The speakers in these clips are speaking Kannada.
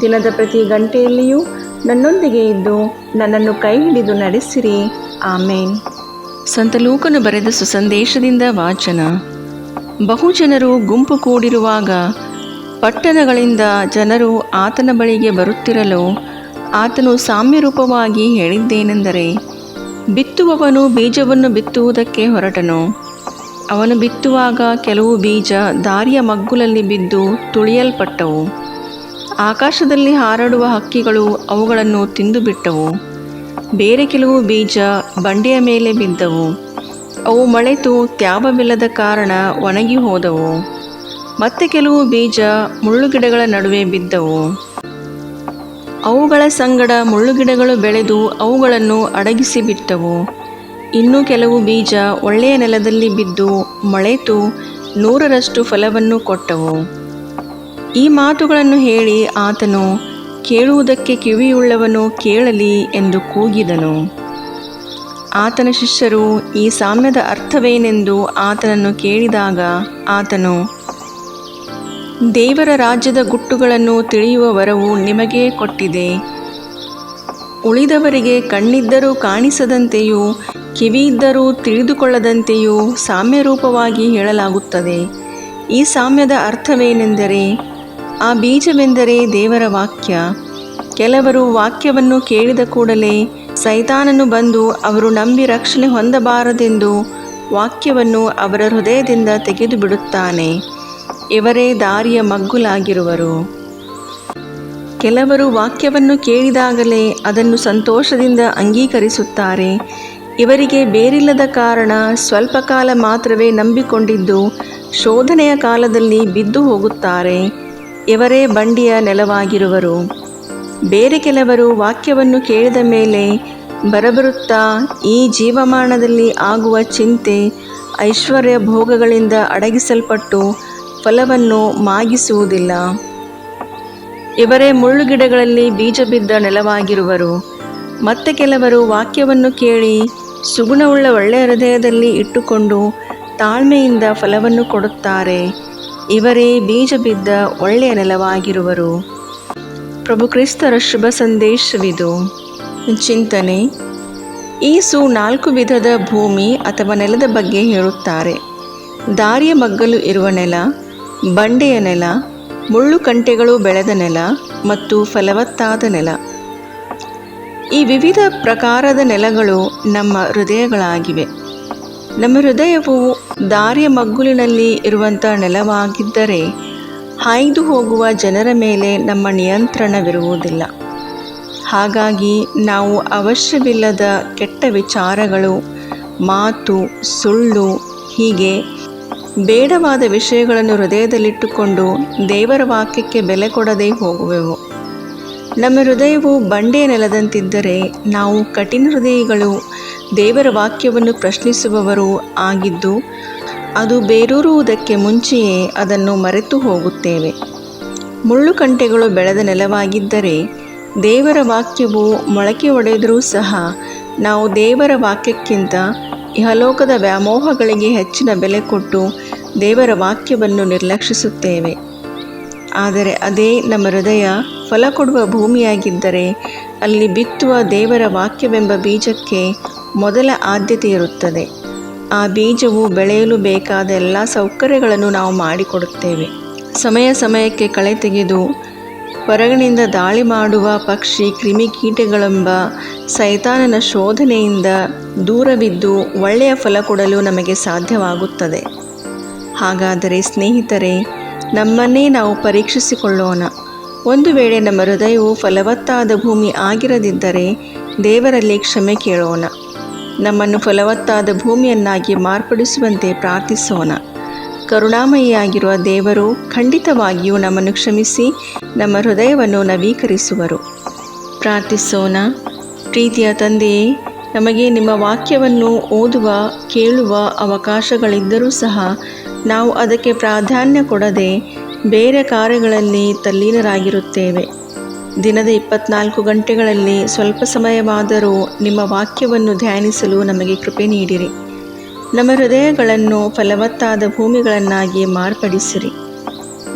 ದಿನದ ಪ್ರತಿ ಗಂಟೆಯಲ್ಲಿಯೂ ನನ್ನೊಂದಿಗೆ ಇದ್ದು ನನ್ನನ್ನು ಕೈ ಹಿಡಿದು ನಡೆಸಿರಿ. ಆಮೇನ್. ಸಂತ ಲೂಕನು ಬರೆದ ಸುಸಂದೇಶದಿಂದ ವಾಚನ. ಬಹುಜನರು ಗುಂಪು ಕೂಡಿರುವಾಗ ಪಟ್ಟಣಗಳಿಂದ ಜನರು ಆತನ ಬಳಿಗೆ ಬರುತ್ತಿರಲು ಆತನು ಸಾಮ್ಯರೂಪವಾಗಿ ಹೇಳಿದ್ದೇನೆಂದರೆ, ಬಿತ್ತುವವನು ಬೀಜವನ್ನು ಬಿತ್ತುವುದಕ್ಕೆ ಹೊರಟನು. ಅವನು ಬಿತ್ತುವಾಗ ಕೆಲವು ಬೀಜ ದಾರಿಯ ಮಗ್ಗುಲಲ್ಲಿ ಬಿದ್ದು ತುಳಿಯಲ್ಪಟ್ಟವು. ಆಕಾಶದಲ್ಲಿ ಹಾರಾಡುವ ಹಕ್ಕಿಗಳು ಅವುಗಳನ್ನು ತಿಂದುಬಿಟ್ಟವು. ಬೇರೆ ಕೆಲವು ಬೀಜ ಬಂಡೆಯ ಮೇಲೆ ಬಿದ್ದವು. ಅವು ಮಳೆತು ತ್ಯಾವವಿಲ್ಲದ ಕಾರಣ ಒಣಗಿ ಹೋದವು. ಮತ್ತೆ ಕೆಲವು ಬೀಜ ಮುಳ್ಳುಗಿಡಗಳ ನಡುವೆ ಬಿದ್ದವು. ಅವುಗಳ ಸಂಗಡ ಮುಳ್ಳುಗಿಡಗಳು ಬೆಳೆದು ಅವುಗಳನ್ನು ಅಡಗಿಸಿ ಬಿಟ್ಟವು. ಇನ್ನು ಕೆಲವು ಬೀಜ ಒಳ್ಳೆಯ ನೆಲದಲ್ಲಿ ಬಿದ್ದು ಮಳೆತು ನೂರರಷ್ಟು ಫಲವನ್ನು ಕೊಟ್ಟವು. ಈ ಮಾತುಗಳನ್ನು ಹೇಳಿ ಆತನು ಕೇಳುವುದಕ್ಕೆ ಕಿವಿಯುಳ್ಳವನು ಕೇಳಲಿ ಎಂದು ಕೂಗಿದನು. ಆತನ ಶಿಷ್ಯರು ಈ ಸಾಮ್ಯದ ಅರ್ಥವೇನೆಂದು ಆತನನ್ನು ಕೇಳಿದಾಗ ಆತನು, ದೇವರ ರಾಜ್ಯದ ಗುಟ್ಟುಗಳನ್ನು ತಿಳಿಯುವ ವರವು ನಿಮಗೆ ಕೊಟ್ಟಿದೆ. ಉಳಿದವರಿಗೆ ಕಣ್ಣಿದ್ದರೂ ಕಾಣಿಸದಂತೆಯೂ, ಕಿವಿಯಿದ್ದರೂ ತಿಳಿದುಕೊಳ್ಳದಂತೆಯೂ ಸಾಮ್ಯರೂಪವಾಗಿ ಹೇಳಲಾಗುತ್ತದೆ. ಈ ಸಾಮ್ಯದ ಅರ್ಥವೇನೆಂದರೆ ಆ ಬೀಜವೆಂದರೆ ದೇವರ ವಾಕ್ಯ. ಕೆಲವರು ವಾಕ್ಯವನ್ನು ಕೇಳಿದ ಕೂಡಲೇ ಸೈತಾನನು ಬಂದು ಅವರು ನಂಬಿ ರಕ್ಷಣೆ ಹೊಂದಬಾರದೆಂದು ವಾಕ್ಯವನ್ನು ಅವರ ಹೃದಯದಿಂದ ತೆಗೆದು ಬಿಡುತ್ತಾನೆ ಇವರೇ ದಾರಿಯ ಮಗ್ಗುಲಾಗಿರುವರು. ಕೆಲವರು ವಾಕ್ಯವನ್ನು ಕೇಳಿದಾಗಲೇ ಅದನ್ನು ಸಂತೋಷದಿಂದ ಅಂಗೀಕರಿಸುತ್ತಾರೆ. ಇವರಿಗೆ ಬೇರಿಲ್ಲದ ಕಾರಣ ಸ್ವಲ್ಪ ಕಾಲ ಮಾತ್ರವೇ ನಂಬಿಕೊಂಡಿದ್ದು ಶೋಧನೆಯ ಕಾಲದಲ್ಲಿ ಬಿದ್ದು ಹೋಗುತ್ತಾರೆ. ಇವರೇ ಬಂಡಿಯ ನೆಲವಾಗಿರುವರು. ಬೇರೆ ಕೆಲವರು ವಾಕ್ಯವನ್ನು ಕೇಳಿದ ಮೇಲೆ ಬರಬರುತ್ತಾ ಈ ಜೀವಮಾನದಲ್ಲಿ ಆಗುವ ಚಿಂತೆ ಐಶ್ವರ್ಯ ಭೋಗಗಳಿಂದ ಅಡಗಿಸಲ್ಪಟ್ಟು ಫಲವನ್ನು ಮಾಗಿಸುವುದಿಲ್ಲ. ಇವರೇ ಮುಳ್ಳುಗಿಡಗಳಲ್ಲಿ ಬೀಜ ಬಿದ್ದ ನೆಲವಾಗಿರುವರು. ಮತ್ತೆ ಕೆಲವರು ವಾಕ್ಯವನ್ನು ಕೇಳಿ ಸುಗುಣವುಳ್ಳ ಒಳ್ಳೆಯ ಹೃದಯದಲ್ಲಿ ಇಟ್ಟುಕೊಂಡು ತಾಳ್ಮೆಯಿಂದ ಫಲವನ್ನು ಕೊಡುತ್ತಾರೆ. ಇವರೇ ಬೀಜ ಬಿದ್ದ ಒಳ್ಳೆಯ ನೆಲವಾಗಿರುವರು. ಪ್ರಭು ಕ್ರಿಸ್ತರ ಶುಭ ಸಂದೇಶವಿದು. ಚಿಂತನೆ ಈಸು ನಾಲ್ಕು ವಿಧದ ಭೂಮಿ ಅಥವಾ ನೆಲದ ಬಗ್ಗೆ ಹೇಳುತ್ತಾರೆ. ದಾರಿಯ ಮಗ್ಗಲು ಇರುವ ನೆಲ, ಬಂಡೆಯ ನೆಲ, ಮುಳ್ಳು ಕಂಟೆಗಳು ಬೆಳೆದ ನೆಲ ಮತ್ತು ಫಲವತ್ತಾದ ನೆಲ. ಈ ವಿವಿಧ ಪ್ರಕಾರದ ನೆಲಗಳು ನಮ್ಮ ಹೃದಯಗಳಾಗಿವೆ. ನಮ್ಮ ಹೃದಯವು ದಾರಿಯ ಮಗ್ಗುಲಿನಲ್ಲಿ ಇರುವಂಥ ನೆಲವಾಗಿದ್ದರೆ ಹಾಯ್ದು ಹೋಗುವ ಜನರ ಮೇಲೆ ನಮ್ಮ ನಿಯಂತ್ರಣವಿರುವುದಿಲ್ಲ. ಹಾಗಾಗಿ ನಾವು ಅವಶ್ಯವಿಲ್ಲದ ಕೆಟ್ಟ ವಿಚಾರಗಳು, ಮಾತು, ಸುಳ್ಳು, ಹೀಗೆ ಬೇಡವಾದ ವಿಷಯಗಳನ್ನು ಹೃದಯದಲ್ಲಿಟ್ಟುಕೊಂಡು ದೇವರ ವಾಕ್ಯಕ್ಕೆ ಬೆಲೆ ಕೊಡದೇ ಹೋಗುವೆವು. ನಮ್ಮ ಹೃದಯವು ಬಂಡೆ ನೆಲದಂತಿದ್ದರೆ ನಾವು ಕಠಿಣ ಹೃದಯಗಳು ದೇವರ ವಾಕ್ಯವನ್ನು ಪ್ರಶ್ನಿಸುವವರು ಆಗಿದ್ದು, ಅದು ಬೇರೂರುವುದಕ್ಕೆ ಮುಂಚೆಯೇ ಅದನ್ನು ಮರೆತು ಹೋಗುತ್ತೇವೆ. ಮುಳ್ಳುಕಂಟೆಗಳು ಬೆಳೆದ ನೆಲವಾಗಿದ್ದರೆ ದೇವರ ವಾಕ್ಯವು ಮೊಳಕೆ ಒಡೆದರೂ ಸಹ ನಾವು ದೇವರ ವಾಕ್ಯಕ್ಕಿಂತ ಇಹಲೋಕದ ವ್ಯಾಮೋಹಗಳಿಗೆ ಹೆಚ್ಚಿನ ಬೆಲೆ ಕೊಟ್ಟು ದೇವರ ವಾಕ್ಯವನ್ನು ನಿರ್ಲಕ್ಷಿಸುತ್ತೇವೆ. ಆದರೆ ಅದೇ ನಮ್ಮ ಹೃದಯ ಫಲ ಕೊಡುವ ಭೂಮಿಯಾಗಿದ್ದರೆ ಅಲ್ಲಿ ಬಿತ್ತುವ ದೇವರ ವಾಕ್ಯವೆಂಬ ಬೀಜಕ್ಕೆ ಮೊದಲ ಆದ್ಯತೆ ಇರುತ್ತದೆ. ಆ ಬೀಜವು ಬೆಳೆಯಲು ಬೇಕಾದ ಎಲ್ಲ ಸೌಕರ್ಯಗಳನ್ನು ನಾವು ಮಾಡಿಕೊಡುತ್ತೇವೆ. ಸಮಯ ಸಮಯಕ್ಕೆ ಕಳೆ ತೆಗೆದು, ಹೊರಗಿನಿಂದ ದಾಳಿ ಮಾಡುವ ಪಕ್ಷಿ ಕ್ರಿಮಿಕೀಟಗಳೆಂಬ ಸೈತಾನನ ಶೋಧನೆಯಿಂದ ದೂರವಿದ್ದು ಒಳ್ಳೆಯ ಫಲ ಕೊಡಲು ನಮಗೆ ಸಾಧ್ಯವಾಗುತ್ತದೆ. ಹಾಗಾದರೆ ಸ್ನೇಹಿತರೆ ನಮ್ಮನ್ನೇ ನಾವು ಪರೀಕ್ಷಿಸಿಕೊಳ್ಳೋಣ. ಒಂದು ವೇಳೆ ನಮ್ಮ ಹೃದಯವು ಫಲವತ್ತಾದ ಭೂಮಿ ಆಗಿರದಿದ್ದರೆ ದೇವರಲ್ಲಿ ಕ್ಷಮೆ ಕೇಳೋಣ. ನಮ್ಮನ್ನು ಫಲವತ್ತಾದ ಭೂಮಿಯನ್ನಾಗಿ ಮಾರ್ಪಡಿಸುವಂತೆ ಪ್ರಾರ್ಥಿಸೋಣ. ಕರುಣಾಮಯಿಯಾಗಿರುವ ದೇವರು ಖಂಡಿತವಾಗಿಯೂ ನಮ್ಮನ್ನು ಕ್ಷಮಿಸಿ ನಮ್ಮ ಹೃದಯವನ್ನು ನವೀಕರಿಸುವರು. ಪ್ರಾರ್ಥಿಸೋಣ. ಪ್ರೀತಿಯ ತಂದೆಯೇ, ನಮಗೆ ನಿಮ್ಮ ವಾಕ್ಯವನ್ನು ಓದುವ, ಕೇಳುವ ಅವಕಾಶಗಳಿದ್ದರೂ ಸಹ ನಾವು ಅದಕ್ಕೆ ಪ್ರಾಧಾನ್ಯ ಕೊಡದೆ ಬೇರೆ ಕಾರ್ಯಗಳಲ್ಲಿ ತಲ್ಲೀನರಾಗಿರುತ್ತೇವೆ. ದಿನದ ಇಪ್ಪತ್ನಾಲ್ಕು ಗಂಟೆಗಳಲ್ಲಿ ಸ್ವಲ್ಪ ಸಮಯವಾದರೂ ನಿಮ್ಮ ವಾಕ್ಯವನ್ನು ಧ್ಯಾನಿಸಲು ನಮಗೆ ಕೃಪೆ ನೀಡಿರಿ. ನಮ್ಮ ಹೃದಯಗಳನ್ನು ಫಲವತ್ತಾದ ಭೂಮಿಗಳನ್ನಾಗಿ ಮಾರ್ಪಡಿಸಿರಿ.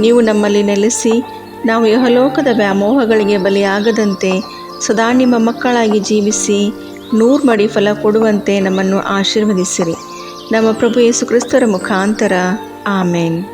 ನೀವು ನಮ್ಮಲ್ಲಿ ನೆಲೆಸಿ, ನಾವು ಯಹಲೋಕದ ವ್ಯಾಮೋಹಗಳಿಗೆ ಬಲಿಯಾಗದಂತೆ ಸದಾ ನಿಮ್ಮ ಮಕ್ಕಳಾಗಿ ಜೀವಿಸಿ, ನೂರು ಮಡಿ ಫಲ ಕೊಡುವಂತೆ ನಮ್ಮನ್ನು ಆಶೀರ್ವದಿಸಿರಿ. ನಮ್ಮ ಪ್ರಭು ಯೇಸು ಕ್ರಿಸ್ತರ ಮುಖಾಂತರ. ಆಮೇನ್.